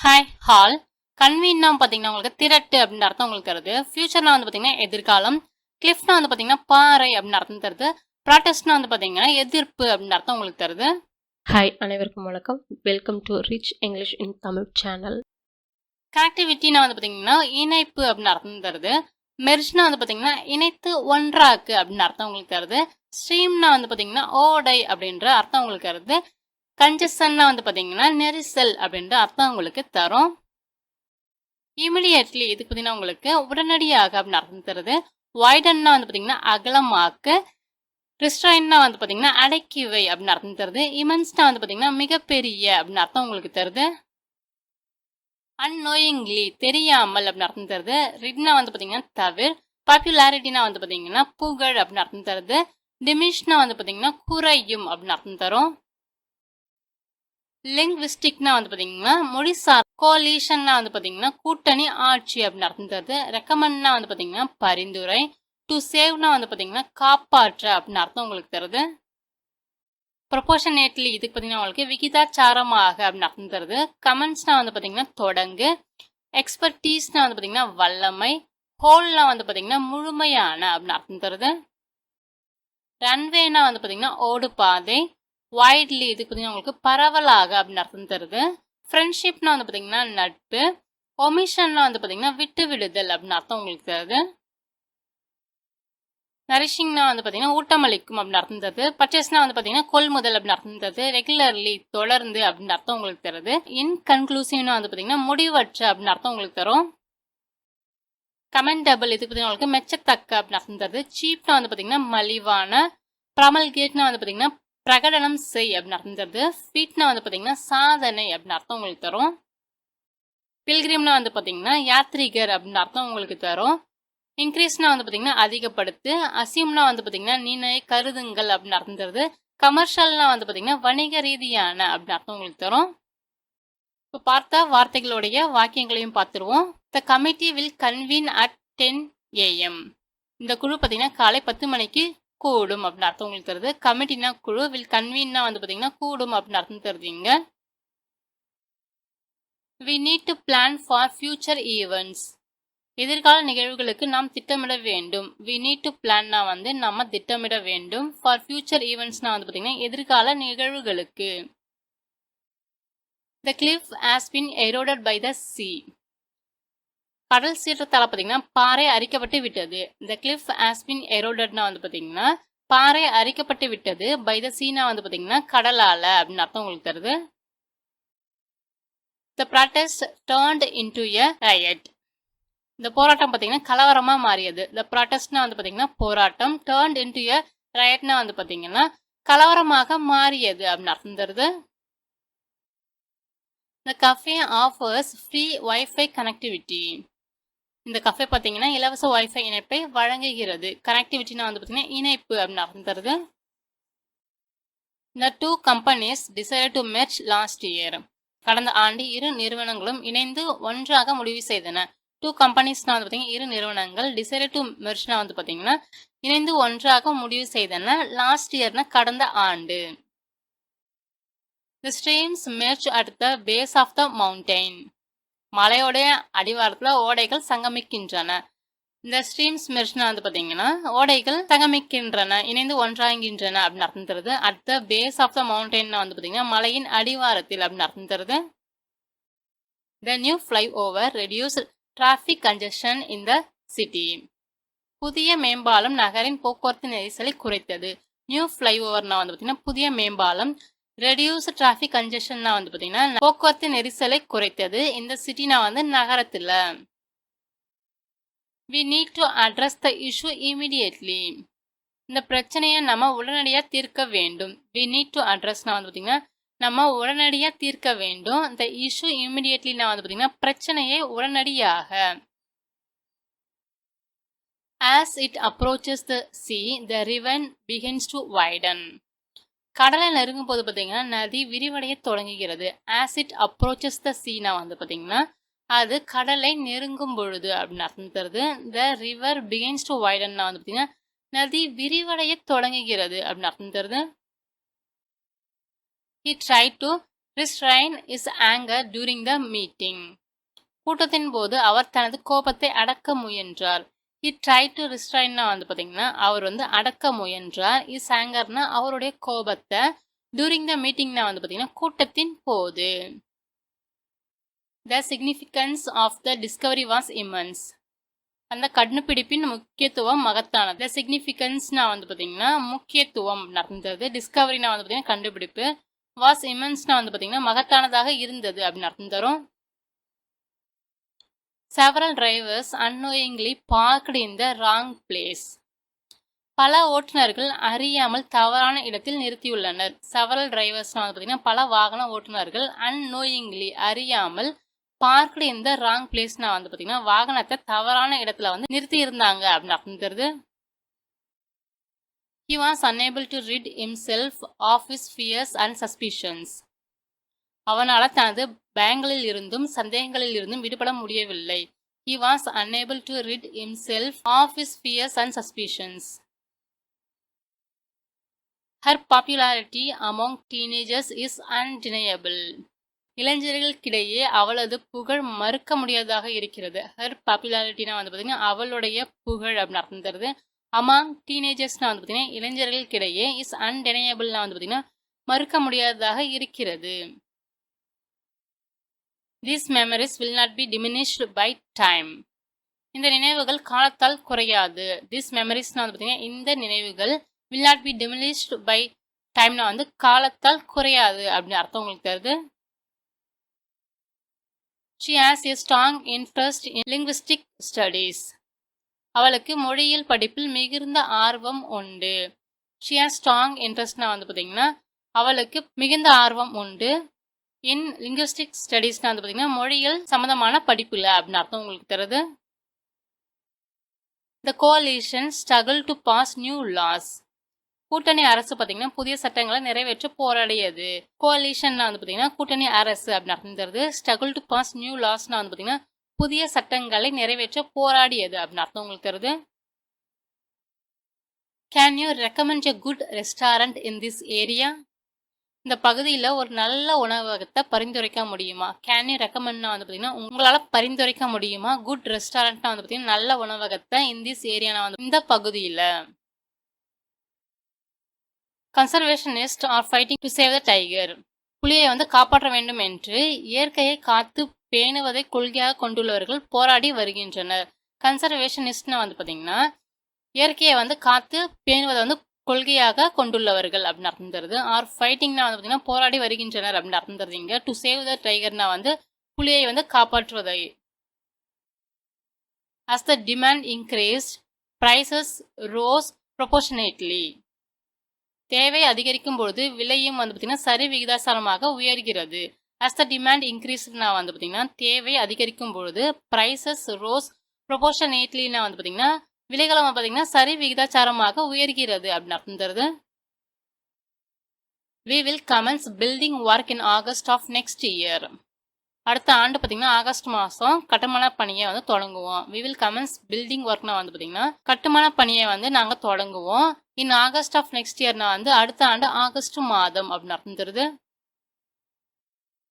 Hi hall கன்வீன்னா பார்த்தீங்கன்னா உங்களுக்கு திரட்டு அப்படின்னு அர்த்தம் உங்களுக்கு தருது. ஃபியூச்சர்னா வந்து பார்த்தீங்கன்னா எதிர்காலம். கிளிஃப்னா வந்து பார்த்தீங்கன்னா பாறை அப்படின்னு அர்த்தம் தருது. ப்ராட்டஸ்ட்னா வந்து பார்த்தீங்கன்னா எதிர்ப்பு அப்படின்னு அர்த்தம் உங்களுக்கு தருது. ஹாய் அனைவருக்கும் வணக்கம். Welcome to rich English in Tamil channel கனெக்டிவிட்டினா வந்து பார்த்தீங்கன்னா இணைப்பு அப்படின்னு அர்த்தம் தருது. மெர்ஜ்னா வந்து பார்த்தீங்கன்னா இணைத்து ஒன்றாக்கு அப்படின்னு அர்த்தம் உங்களுக்கு தருது. ஸ்ட்ரீம்னா வந்து பார்த்தீங்கன்னா ஓடை அப்படின்ற அர்த்தம் உங்களுக்கு தருது. கன்ஜெஷன்னா வந்து பார்த்தீங்கன்னா நெரிசல் அப்படின்ற அர்த்தம் உங்களுக்கு தரும். இமிடியட்லி இதுக்கு பார்த்தீங்கன்னா உங்களுக்கு உடனடியாக அப்படின்னு அர்த்தம் தருது. வைடன்னா வந்து பார்த்தீங்கன்னா அகலமாக்கு ரிஸ்ட்ரைன்னா வந்து பார்த்தீங்கன்னா அடக்கிவை அப்படின்னு அர்த்தம் தருது. இமன்ஸ்னா வந்து பார்த்தீங்கன்னா மிகப்பெரிய அப்படின்னு அர்த்தம் உங்களுக்கு தருது. அன்னோயிங்லி தெரியாமல் அப்படின்னு அர்த்தம் தருது. ரிட்னா வந்து பார்த்தீங்கன்னா தவிர. பாப்புலாரிட்டினா வந்து பார்த்தீங்கன்னா புகழ் அப்படின்னு அர்த்தம் தருது. டிமிஷ்னா வந்து பார்த்தீங்கன்னா குறையும் அப்படின்னு அர்த்தம் தரும். லிங்க்விஸ்டிக்னா வந்து பார்த்தீங்கன்னா மொழிசார் கோலீஷன்னா வந்து பார்த்தீங்கன்னா கூட்டணி ஆட்சி அப்படின்னு அர்த்தம் தருது. ரெக்கமெண்ட்னா வந்து பார்த்தீங்கன்னா பரிந்துரை. டு சேவ்னா வந்து பார்த்தீங்கன்னா காப்பாற்ற அப்படின்னு அர்த்தம் உங்களுக்கு தருது. ப்ரொபோஷனேட்லி இதுக்கு பார்த்தீங்கன்னா உங்களுக்கு விகிதாச்சாரமாக அப்படின்னு அர்த்தம் தருது. கமெண்ட்ஸ்னா வந்து பார்த்தீங்கன்னா தொடங்கு. எக்ஸ்பர்டீஸ்னா வந்து பார்த்தீங்கன்னா வல்லமை. ஹோல்னா வந்து பார்த்தீங்கன்னா முழுமையான அப்படின்னு அர்த்தம் தருது. ரன்வேனா வந்து பார்த்தீங்கன்னா ஓடு பாதை வைட்லி இதுக்கு பார்த்தீங்கன்னா உங்களுக்கு பரவலாக அப்படின்னு அர்த்தம் தருது. ஃப்ரெண்ட்ஷிப்னா வந்து பார்த்தீங்கன்னா நட்பு. ஒமிஷன்னா வந்து பார்த்தீங்கன்னா விட்டு விடுதல் அப்படின்னு அர்த்தம் உங்களுக்கு தருது. நரிஷிங்னா வந்து பார்த்தீங்கன்னா ஊட்டமளிக்கும் அப்படின்னு அர்த்தம் தருது. பர்ச்சேஸ்னா வந்து பார்த்தீங்கன்னா கொள்முதல் அப்படின்னு அர்த்தம் தருது. ரெகுலர்லி தொடர்ந்து அப்படின்னு அர்த்தம் உங்களுக்கு தருது. இன்கன்க்ளூசிவ்னா வந்து பார்த்தீங்கன்னா முடிவற்ற அப்படின்னு அர்த்தம் உங்களுக்கு தரும். கமெண்டபிள் இதுக்கு பார்த்தீங்கன்னா உங்களுக்கு மெச்சத்தக்க அப்படின்னு அர்த்தம் தருது. சீப்னா வந்து பார்த்தீங்கன்னா மலிவான. ப்ரமல்கேட்னா வந்து பார்த்தீங்கன்னா பிரகடனம் செய் அப்படின்னு அர்த்தம் தருது. ஃபீட்னா வந்து பார்த்தீங்கன்னா சாதனை அப்படின்னு அர்த்தம் உங்களுக்கு தரும். பில்கிரிம்னா வந்து பார்த்தீங்கன்னா யாத்ரீகர் அப்படின்னு அர்த்தம் உங்களுக்கு தரும். இன்க்ரீஸ்னா வந்து பார்த்தீங்கன்னா அதிகப்படுத்து. அசியம்னா வந்து பார்த்தீங்கன்னா நீனை கருதுங்கள் அப்படின்னு அர்த்தம் தருது. கமர்ஷியல்னா வந்து பார்த்தீங்கன்னா வணிக ரீதியான அப்படின்னு அர்த்தம் உங்களுக்கு தரும். இப்போ பார்த்தா வார்த்தைகளுடைய வாக்கியங்களையும் பார்த்துருவோம். The committee will convene at ten AM இந்த குழு பார்த்தீங்கன்னா காலை பத்து மணிக்கு கூடும் அப்படின்னு அர்த்தம் உங்களுக்கு தருது கமிட்டினா குழு வில் கன்வீன்னா வந்து பார்த்தீங்கன்னா கூடும் அப்படின்னு அர்த்தம் தருதுங்க we need to plan for future events எதிர்கால நிகழ்வுகளுக்கு நாம் திட்டமிட வேண்டும். வி நீட் டு பிளான்னா வந்து நம்ம திட்டமிட வேண்டும். ஃபார் ஃபியூச்சர் ஈவெண்ட்ஸ்னா வந்து பார்த்தீங்கன்னா எதிர்கால நிகழ்வுகளுக்கு. The cliff has been eroded by the sea கடல் சீற்றத்தால் பார்த்தீங்கன்னா பாறை அரிக்கப்பட்டு விட்டது. த கிளிஃப் ஆஸ்பின் எரோடட்னா வந்து பார்த்தீங்கன்னா பாறை அரிக்கப்பட்டு விட்டது பை த சீனா வந்து பார்த்தீங்கன்னா கடலால அப்படின்னு அர்த்தம் உங்களுக்கு தருது. The protest turned into a riot இந்த போராட்டம் பார்த்தீங்கன்னா கலவரமாக மாறியது. இந்த ப்ராட்டஸ்ட்னா வந்து பார்த்தீங்கன்னா போராட்டம். டேர்ன்ட் இன்டு எ ரயட்னா வந்து பார்த்தீங்கன்னா கலவரமாக மாறியது அப்படின்னு அர்த்தம் தருது. The cafe offers free wifi connectivity இந்த கஃபே பார்த்தீங்கன்னா இலவச வைஃபை இணைப்பை வழங்குகிறது. கனெக்டிவிட்டினா வந்து பார்த்தீங்கன்னா இணைப்பு அப்படின்னு அர்த்தம் இந்த two companies decide to merge last year கடந்த ஆண்டு இரு நிறுவனங்களும் இணைந்து ஒன்றாக முடிவு செய்தன. டூ கம்பெனிஸ்னா வந்து பார்த்தீங்கன்னா இரு நிறுவனங்கள் டிசைட் டு மெர்ச்னா வந்து பார்த்தீங்கன்னா இணைந்து ஒன்றாக முடிவு செய்தன லாஸ்ட் இயர்னா கடந்த ஆண்டு. The streams merge at the base of the mountain மலையோடைய அடிவாரத்தில் ஓடைகள் சங்கமிக்கின்றன. இந்த ஸ்ட்ரீம்ஸ் மெர்ச்னா வந்து பார்த்தீங்கன்னா ஓடைகள் சங்கமிக்கின்றன இணைந்து ஒன்றாகின்றன அப்படின்னு அர்த்தம் தருது. At the base of the mountain வந்து பார்த்தீங்கன்னா மலையின் அடிவாரத்தில் அப்படின்னு அர்த்தம் தருது. The new flyover reduce traffic congestion in the city புதிய மேம்பாலம் நகரின் போக்குவரத்து நெரிசலை குறைத்தது. நியூ ஃப்ளை ஓவர்னால் வந்து பார்த்தீங்கன்னா புதிய மேம்பாலம் ரெடியூஸ் டிராஃபிக் கன்ஜெஷன்னா வந்து பார்த்தீங்கன்னா போக்குவரத்து நெரிசலை குறைத்தது. இந்த சிட்டினா வந்து நகரத்தில். We need to address the issue immediately இந்த பிரச்சனையை நம்ம உடனடியாக தீர்க்க வேண்டும். வி நீட் டு அட்ரஸ்னா வந்து பார்த்தீங்கன்னா நம்ம உடனடியாக தீர்க்க வேண்டும். இந்த இஷ்யூ இமீடியட்லினா வந்து பார்த்தீங்கன்னா பிரச்சனையை உடனடியாக. As it approaches the sea the river begins to widen கடலை நெருங்கும் போது பார்த்தீங்கன்னா நதி விரிவடைய தொடங்குகிறது. ஆசிட் அப்ரோச்சஸ் த சீனா வந்து பார்த்தீங்கன்னா அது கடலை நெருங்கும் பொழுது அப்படின்னு அர்த்தம் தருது. த ரிவர் பிகின்ஸ் டு வைடன்னா வந்து பார்த்தீங்கன்னா நதி விரிவடைய தொடங்குகிறது அப்படின்னு அர்த்தம் தருது. He try to restrain is anger during the meeting கூட்டத்தின் போது அவர் தனது கோபத்தை அடக்க முயன்றார். இ ட்ரை டு ரிஸ்ட்ரைன்னா வந்து பார்த்தீங்கன்னா அவர் வந்து அடக்க முயன்றார். இஸ் ஆங்கர்னா அவருடைய கோபத்தை டூரிங் த மீட்டிங்னா வந்து பார்த்தீங்கன்னா கூட்டத்தின் போது. The significance of the discovery was immense அந்த கண்டுபிடிப்பின் முக்கியத்துவம் மகத்தானது. த சிக்னிஃபிகன்ஸ்னா வந்து பார்த்தீங்கன்னா முக்கியத்துவம் நடந்தது. டிஸ்கவரினா வந்து பார்த்தீங்கன்னா கண்டுபிடிப்பு வாஸ் இமன்ஸ்னா வந்து பார்த்தீங்கன்னா மகத்தானதாக இருந்தது அப்படின்னு அர்த்தம் தரும். Several drivers annoyingly parked in the wrong place பல ஓட்டுநர்கள் அறியாமல் தவறான இடத்தில் நிறுத்தியுள்ளனர். செவரல் டிரைவர்ஸ் வந்து பார்த்தீங்கன்னா பல வாகன ஓட்டுநர்கள் அன்னோயிங்லி அறியாமல் பார்க்டு இன் த ராங் பிளேஸ்னா வந்து பார்த்தீங்கன்னா வாகனத்தை தவறான இடத்துல வந்து நிறுத்தி இருந்தாங்க அப்படின்னு அர்த்தம் he was was to rid himself of his fears and fears அவனால் தனது பயங்களில் இருந்தும் சந்தேகங்களில் இருந்தும் விடுபட முடியவில்லை. He was to rid himself of his fears and suspicions her popularity among teenagers is undeniable இளைஞர்களுக்கிடையே அவளது புகழ் மறுக்க முடியாததாக இருக்கிறது. ஹர் பாப்புலாரிட்டினா வந்து பார்த்தீங்கன்னா அவளுடைய புகழ் அப்படின்னு அர்த்தம் தருது. அமாங் டீனேஜர்ஸ்னா வந்து பார்த்தீங்கன்னா இளைஞர்களுக்கிடையே இஸ் அன்டெனையபிள்னா வந்து பார்த்தீங்கன்னா மறுக்க முடியாததாக இருக்கிறது. These memories will not be diminished by time இந்த நினைவுகள் காலத்தால் குறையாது. திஸ் மெமரிஸ்னால் வந்து பார்த்தீங்கன்னா இந்த நினைவுகள் will not be diminished by டைம்னா வந்து காலத்தால் குறையாது அப்படின்னு அர்த்தம் உங்களுக்கு தருது she has a strong interest in linguistic studies அவளுக்கு மொழியியல் படிப்பில் மிகுந்த ஆர்வம் உண்டு. ஷி ஹாஸ் ஸ்ட்ராங் இன்ட்ரெஸ்ட்னா வந்து பார்த்தீங்கன்னா அவளுக்கு மிகுந்த ஆர்வம் உண்டு. இன் லிங்குவிஸ்டிக் ஸ்டடீஸ்னா வந்து பார்த்தீங்கன்னா மொழியில் சம்மந்தமான படிப்பில் அப்படின்னு அர்த்தம் உங்களுக்கு தருது the coalition struggle to pass new laws கூட்டணி அரசு பார்த்தீங்கன்னா புதிய சட்டங்களை நிறைவேற்ற போராடியது. கோலிஷன்னா வந்து பார்த்தீங்கன்னா கூட்டணி அரசு அப்படின்னு அர்த்தம் தருது ஸ்ட்ரகிள் டு பாஸ் நியூ லாஸ்னா வந்து பார்த்தீங்கன்னா புதிய சட்டங்களை நிறைவேற்ற போராடியது அப்படின்னு அர்த்தம் உங்களுக்கு தருது can you recommend a good restaurant in this area இந்த பகுதியில் ஒரு நல்ல உணவகத்தை பரிந்துரைக்க முடியுமா? கேன் யூ ரெக்கமெண்ட்னா வந்து பார்த்தீங்கன்னா உங்களால் பரிந்துரைக்க முடியுமா? குட் ரெஸ்டாரண்ட்னா வந்து பார்த்தீங்கன்னா நல்ல உணவகத்தை இன் திஸ் ஏரியானா வந்து இந்த பகுதியில். Conservationist are fighting to save the tiger புலியை வந்து காப்பாற்ற வேண்டும் என்று இயற்கையை காத்து பேணுவதை கொள்கையாக கொண்டுள்ளவர்கள் போராடி வருகின்றனர். கன்சர்வேஷனிஸ்ட்னா வந்து பார்த்தீங்கன்னா இயற்கையை வந்து காத்து பேணுவதை வந்து கொள்கையாக கொண்டுள்ளவர்கள் அப்படின்னு அர்த்தம் தருது. ஆர் ஃபைட்டிங்னா வந்து பார்த்தீங்கன்னா போராடி வருகின்றனர் அப்படின்னு அர்த்தம் தருதுங்க டு சேவ் த டைகர்னா வந்து புலியை வந்து காப்பாற்றுவதை. As the demand increase prices rose proportionately தேவை அதிகரிக்கும் பொழுது விலையும் வந்து பார்த்தீங்கன்னா சரி விகிதாசாரமாக உயர்கிறது. அஸ் த டிமாண்ட் இன்க்ரீஸ்னா வந்து பார்த்தீங்கன்னா தேவை அதிகரிக்கும் பொழுது ப்ரைசஸ் ரோஸ் ப்ரொபோஷனேட்லினா வந்து பார்த்தீங்கன்னா விலைகளும் பார்த்தீங்கன்னா சரி விகிதாச்சாரமாக உயர்கிறது அப்படின்னு we will commence building work in August of next year அடுத்த ஆண்டு பார்த்தீங்கன்னா ஆகஸ்ட் மாதம் கட்டுமான பணியை வந்து தொடங்குவோம். வி வில் கமென்ஸ் பில்டிங் ஒர்க்னா வந்து பார்த்தீங்கன்னா கட்டுமான பணியை வந்து நாங்கள் தொடங்குவோம். இன் ஆகஸ்ட் ஆஃப் நெக்ஸ்ட் இயர்னா வந்து அடுத்த ஆண்டு ஆகஸ்ட் மாதம் அப்படின்னு அர்த்தம்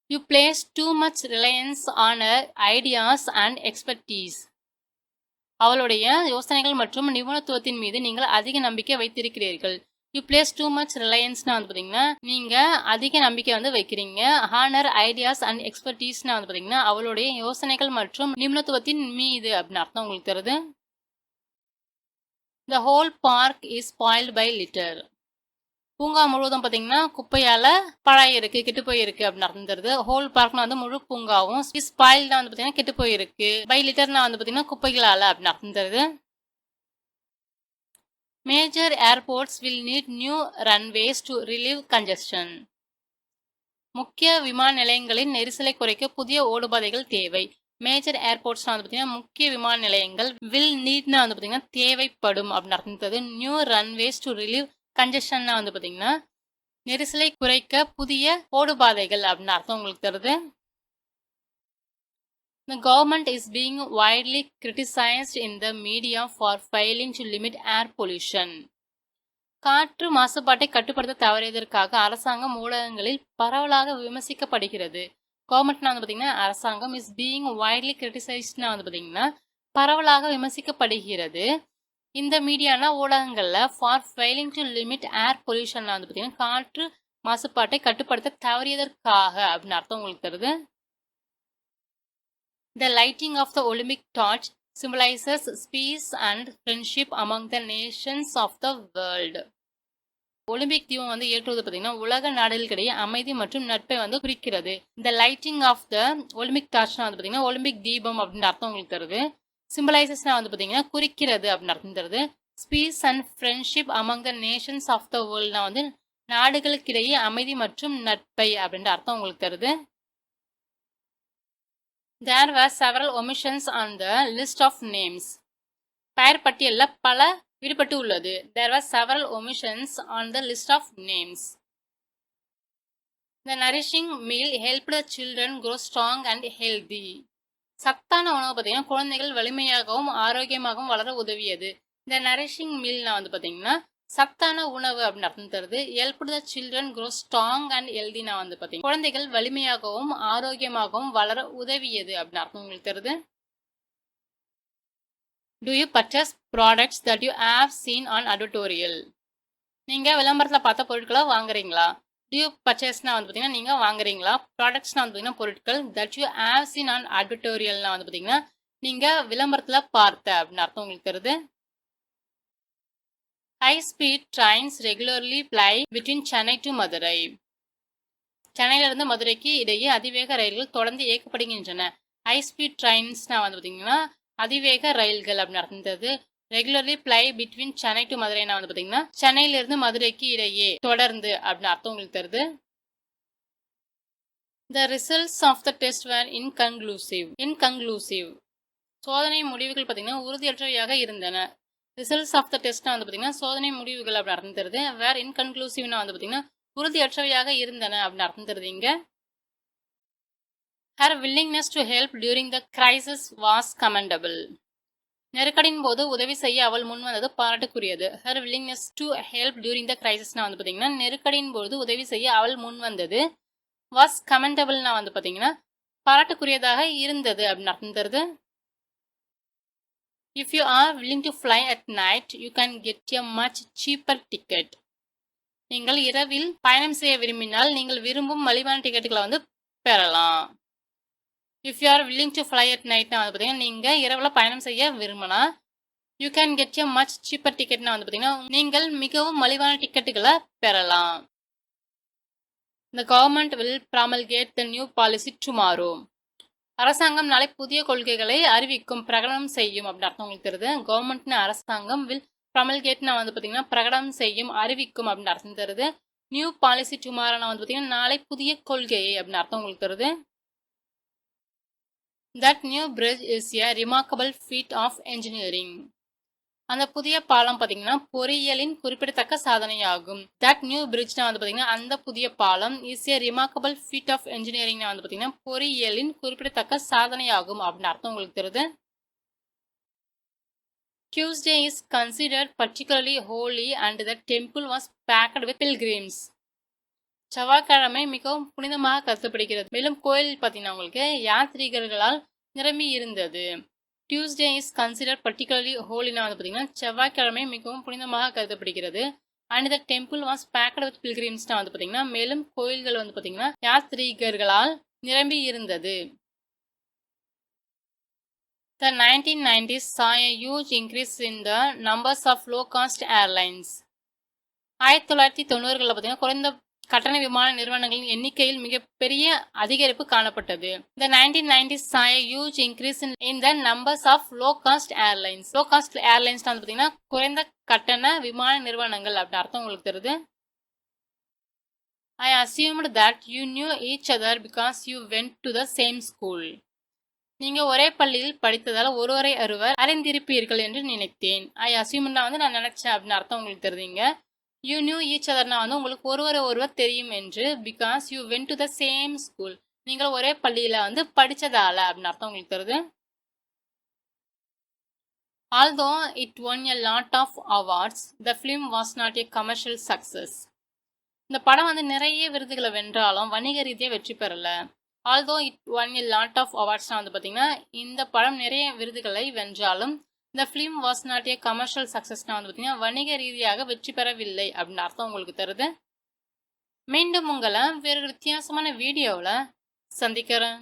you place too much reliance on ideas and expertise அவளுடைய யோசனைகள் மற்றும் நிபுணத்துவத்தின் மீது நீங்கள் அதிக நம்பிக்கை வைத்திருக்கிறீர்கள். யூ பிளேஸ் டூ மச் ரிலையன்ஸ்னா வந்து பார்த்தீங்கன்னா நீங்கள் அதிக நம்பிக்கை வந்து வைக்கிறீங்க. ஹானர் ஐடியாஸ் அண்ட் எக்ஸ்பர்டீஸ்னா வந்து பார்த்தீங்கன்னா அவளுடைய யோசனைகள் மற்றும் நிபுணத்துவத்தின் மீது அப்படின்னு அர்த்தம் உங்களுக்கு தருது the whole park is spoiled by litter பூங்கா முழுவதும் பார்த்தீங்கன்னா குப்பையால் பழைய இருக்கு கெட்டு போயிருக்கு அப்படின்னு நடந்துருது ஹோல் பார்க்னா வந்து முழு பூங்காவும் ஸ்பாயில் தான் வந்து பார்த்தீங்கன்னா கெட்டு போயிருக்கு. பை லிட்டர்னா வந்து பார்த்தீங்கன்னா குப்பைகளால் அப்படின்னு நடந்துருது major airports will need new runways to relieve congestion முக்கிய விமான நிலையங்களின் நெரிசலை குறைக்க புதிய ஓடுபாதைகள் தேவை. மேஜர் ஏர்போர்ட்ஸ் வந்து பார்த்தீங்கன்னா முக்கிய விமான நிலையங்கள் வில் நீட்னா வந்து பார்த்தீங்கன்னா தேவைப்படும் அப்படின்னு அர்த்தம் நியூ ரன்வேஸ் டு ரிலீவ் கன்ஜெஷன்னா வந்து பார்த்தீங்கன்னா நெரிசலை குறைக்க புதிய ஓடுபாதைகள் அப்படின்னு அர்த்தம் உங்களுக்கு தருது. The government is being widely criticized in the media for failing to limit air pollution. காற்று மாசுபாட்டை கட்டுப்படுத்த தவறியதற்காக அரசாங்கம் ஊடகங்களில் பரவலாக விமர்சிக்கப்படுகிறது. கவர்மெண்ட்னா வந்து பார்த்தீங்கன்னா அரசாங்கம் இஸ் பீயிங் வைட்லி கிரிட்டிசைஸ்ட்னா வந்து பார்த்தீங்கன்னா பரவலாக விமர்சிக்கப்படுகிறது. இந்த மீடியானா ஊடகங்களில் for failing to limit air பொல்யூஷனில் வந்து பார்த்தீங்கன்னா காற்று மாசுபாட்டை கட்டுப்படுத்த தவறியதற்காக அப்படின்னு அர்த்தம் உங்களுக்கு தருது the lighting of the Olympic torch symbolises peace and friendship among the nations of the world Olympic தீபம் வந்து ஏற்றுவது பார்த்தீங்கன்னா உலக நாடுகளுக்கிடையே அமைதி மற்றும் நட்பை வந்து குறிக்கிறது. இந்த லைட்டிங் ஆஃப் த ஒலிம்பிக் டார்ச்னா வந்து பார்த்தீங்கன்னா ஒலிம்பிக் தீபம் அப்படின்ற அர்த்தம் உங்களுக்கு தருது சிம்பிளைசஸ்னா வந்து பார்த்தீங்கன்னா குறிக்கிறது அப்படின்னு அர்த்தம். தருது peace and friendship among the nations of the வேர்ல்ட்னா வந்து நாடுகளுக்கிடையே அமைதி மற்றும் நட்பை அப்படின்ற அர்த்தம் உங்களுக்கு தருது. There were several omissions on the list of names பெயர் பட்டியலில் பல விடுபட்டு உள்ளது. There were several omissions on the list of names the nourishing meal help the children grow strong and healthy சத்தான உணவு பார்த்தீங்கன்னா குழந்தைகள் வலிமையாகவும் ஆரோக்கியமாகவும் வளர உதவியது. இந்த நரிஷிங் மீல்னா வந்து பார்த்தீங்கன்னா சத்தான உணவு அப்படின்னு அர்த்தம் தருது. Help the children grow strong and ஹெல்தினா வந்து பார்த்தீங்கன்னா குழந்தைகள் வலிமையாகவும் ஆரோக்கியமாகவும் வளர உதவியது அப்படின்னு அர்த்தம் உங்களுக்கு தருது. Do you purchase products that you have seen on advertorial நீங்கள் விளம்பரத்தில் பார்த்த பொருட்களை வாங்குறீங்களா? டியூ யூ பர்ச்சேஸ்னா வந்து பார்த்தீங்கன்னா நீங்கள் வாங்குறீங்களா? ப்ராடக்ட்ஸ்னா வந்து பார்த்தீங்கன்னா பொருட்கள் that you have seen on அட்வர்டோரியல்னால் வந்து பார்த்தீங்கன்னா நீங்கள் விளம்பரத்தில் பார்த்த அப்படின்னு அர்த்தம் உங்களுக்கு தருது high speed trains regularly ply between Chennai to Madurai சென்னையிலிருந்து மதுரைக்கு இடையே அதிவேக ரயில்கள் தொடர்ந்து இயக்கப்படுகின்றன. ஹை ஸ்பீட் ட்ரெயின்ஸ்னால் வந்து பார்த்தீங்கன்னா அதிவேக ரயில்கள் அப்படின்னு அர்த்தம் regularly fly between Chennai to மதுரைனா வந்து பார்த்தீங்கன்னா சென்னையிலிருந்து மதுரைக்கு இடையே தொடர்ந்து அப்படின்னு அர்த்தம் உங்களுக்கு தருது the results of the test were inconclusive inconclusive சோதனை முடிவுகள் பார்த்தீங்கன்னா உறுதியற்றவையாக இருந்தன. ரிசல்ட்ஸ் ஆஃப் த டெஸ்ட்னா வந்து பார்த்தீங்கன்னா சோதனை முடிவுகள் அப்படின்னு அர்த்தம் தருது வேற இன்கன்க்ளூசிவ்னா வந்து பார்த்தீங்கன்னா உறுதியற்றவையாக இருந்தன அப்படின்னு அர்த்தம் தருது இங்க. Her willingness to help during the crisis was commendable நெருக்கடியின் போது உதவி செய்ய அவள் முன் வந்தது பாராட்டுக்குரியது. Her willingness to help during the கிரைசிஸ்னா வந்து பார்த்தீங்கன்னா நெருக்கடியின் போது உதவி செய்ய அவள் முன் வந்தது வாஸ் கமெண்டபிள்னா வந்து பார்த்தீங்கன்னா பாராட்டுக்குரியதாக இருந்தது அப்படின்னு அர்த்தம் தருது. You are willing willing fly at night you can get a much cheaper ticket நீங்கள் இரவில் பயணம் செய்ய விரும்பினால் நீங்கள் விரும்பும் மலிவான டிக்கெட்டுகளை வந்து பெறலாம். If you are willing to fly at நைட்னா வந்து பார்த்தீங்கன்னா நீங்கள் இரவில் பயணம் செய்ய விரும்பினா you can get a much cheaper டிக்கெட்னா வந்து பார்த்தீங்கன்னா நீங்கள் மிகவும் மலிவான டிக்கெட்டுகளை பெறலாம். இந்த government will promulgate the new policy tomorrow அரசாங்கம் நாளை புதிய கொள்கைகளை அறிவிக்கும் பிரகடனம் செய்யும் அப்படின்னு அர்த்தம் உங்களுக்கு தருது கவர்மெண்ட்னு அரசாங்கம் வில் ப்ரமல்கேட்னா வந்து பார்த்தீங்கன்னா பிரகடனம் செய்யும் அறிவிக்கும் அப்படின்னு அர்த்தம் தருது நியூ பாலிசி டுமாரோனா வந்து பார்த்தீங்கன்னா நாளை புதிய கொள்கையை அப்படின்னு அர்த்தம் உங்களுக்கு தருது that new bridge is a remarkable feat of engineering அந்த புதிய பாலம் பார்த்தீங்கன்னா பொறியியலின் குறிப்பிடத்தக்க சாதனையாகும். தட் நியூ பிரிட்ஜ்னா வந்து பார்த்தீங்கன்னா அந்த புதிய பாலம் is a remarkable feat of என்ஜினியரிங்னா வந்து பார்த்தீங்கன்னா பொறியியலின் குறிப்பிடத்தக்க சாதனையாகும் அப்படின்னு அர்த்தம் உங்களுக்கு தெரியுது? Tuesday is considered particularly holy and the temple was packed with pilgrims. செவ்வாய்க்கிழமை மிகவும் புனிதமாக கருதப்படுகிறது. மேலும் கோயில் பார்த்தீங்கன்னா உங்களுக்கு யாத்ரீகர்களால் நிரம்பி இருந்தது. டியூஸ்டே இஸ் கன்சிடர் பர்டிகுலர்லி ஹோலினா வந்து பார்த்தீங்கன்னா செவ்வாய்க்கிழமை மிகவும் புனிதமாக கருதப்படுகிறது. And the temple was packed with பில்கிரிம்ஸ்னா வந்து பார்த்தீங்கன்னா மேலும் கோயில்கள் வந்து பார்த்தீங்கன்னா யாத்ரீகர்களால் நிரம்பி இருந்தது. The 1990s saw a huge increase in the numbers of low-cost airlines. ஆயிரத்தி தொள்ளாயிரத்தி தொண்ணூறுகளில் பார்த்தீங்கன்னா குறைந்த கட்டண விமான நிறுவனங்களின் எண்ணிக்கையில் மிகப்பெரிய அதிகரிப்பு காணப்பட்டது. இந்த nineteen nineties saw a huge increase in the numbers of low cost airlines low cost airlines வந்து பார்த்தீங்கன்னா குறைந்த கட்டண விமான நிறுவனங்கள் அப்படின்னு அர்த்தம் உங்களுக்கு தெரியுது? I assumed that you knew each other because you went to the same school நீங்க ஒரே பள்ளியில் படித்ததால் ஒருவரை அறுவர் அறிந்திருப்பீர்கள் என்று நினைத்தேன். ஐ அசியூம்னா வந்து நான் நினைச்சேன் அப்படின்னு அர்த்தம் உங்களுக்கு தெரியுதுங்க. யூ நியூ ஈச் அதர்னா வந்து உங்களுக்கு ஒருவரை ஒருவர் தெரியும் என்று because you went to the same school நீங்கள் ஒரே பள்ளியில் வந்து படித்ததால அப்படின்னு அர்த்தம் உங்களுக்கு தருது although it won a lot of awards the film was not a commercial success இந்த படம் வந்து நிறைய விருதுகளை வென்றாலும் வணிக ரீதியாக வெற்றி பெறலை. Although it won a lot of அவார்ட்ஸ்னால் வந்து பார்த்தீங்கன்னா இந்த படம் நிறைய விருதுகளை வென்றாலும் இந்த film was not a commercial சக்ஸஸ்னால் வந்து பார்த்தீங்கன்னா வணிக ரீதியாக வெற்றி பெறவில்லை அப்படின்னு அர்த்தம் உங்களுக்கு தருது. மீண்டும் உங்களை வேறு வித்தியாசமான வீடியோவில் சந்திக்கிறேன்.